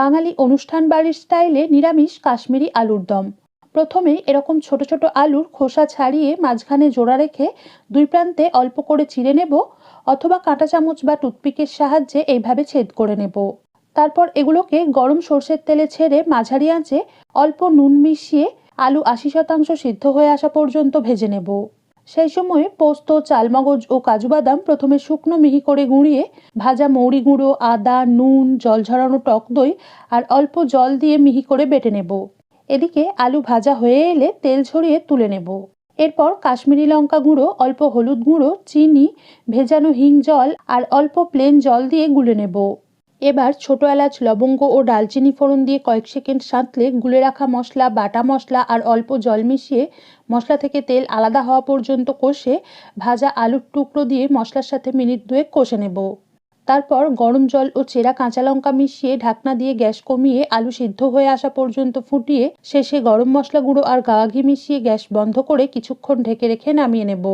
বাঙালি অনুষ্ঠান বাড়ির স্টাইলে নিরামিষ কাশ্মীরি আলুর দম। প্রথমে এরকম ছোট ছোট আলুর খোসা ছাড়িয়ে মাঝখানে জোড়া রেখে দুই প্রান্তে অল্প করে চিড়ে নেব অথবা কাঁটা চামচ বা টুথপিকের সাহায্যে এইভাবে ছেদ করে নেব। তারপর এগুলোকে গরম সর্ষের তেলে ছেড়ে মাঝারি আঁচে অল্প নুন মিশিয়ে আলু আশি শতাংশ সিদ্ধ হয়ে আসা পর্যন্ত ভেজে নেব। সেই সময় পোস্ত, চালমগজ ও কাজু বাদাম প্রথমে শুকনো মিহি করে গুঁড়িয়ে ভাজা মৌরি গুঁড়ো, আদা, নুন, জল ঝরানো টক দই আর অল্প জল দিয়ে মিহি করে বেটে নেব। এদিকে আলু ভাজা হয়ে এলে তেল ছড়িয়ে তুলে নেব। এরপর কাশ্মীরি লঙ্কা গুঁড়ো, অল্প হলুদ গুঁড়ো, চিনি, ভেজানো হিং জল আর অল্প প্লেন জল দিয়ে গুলে নেব। এবার ছোট এলাচ, লবঙ্গ ও ডালচিনি ফোড়ন দিয়ে কয়েক সেকেন্ড সাঁতলে গুলে রাখা মশলা, বাটা মশলা আর অল্প জল মিশিয়ে মশলা থেকে তেল আলাদা হওয়া পর্যন্ত কষে ভাজা আলুর টুকরো দিয়ে মশলার সাথে মিনিট দুয়েক কষে নেব। তারপর গরম জল ও চেরা কাঁচা লঙ্কা মিশিয়ে ঢাকনা দিয়ে গ্যাস কমিয়ে আলু সিদ্ধ হয়ে আসা পর্যন্ত ফুটিয়ে শেষে গরম মশলা গুঁড়ো আর গাওয়া ঘি মিশিয়ে গ্যাস বন্ধ করে কিছুক্ষণ ঢেকে রেখে নামিয়ে নেব।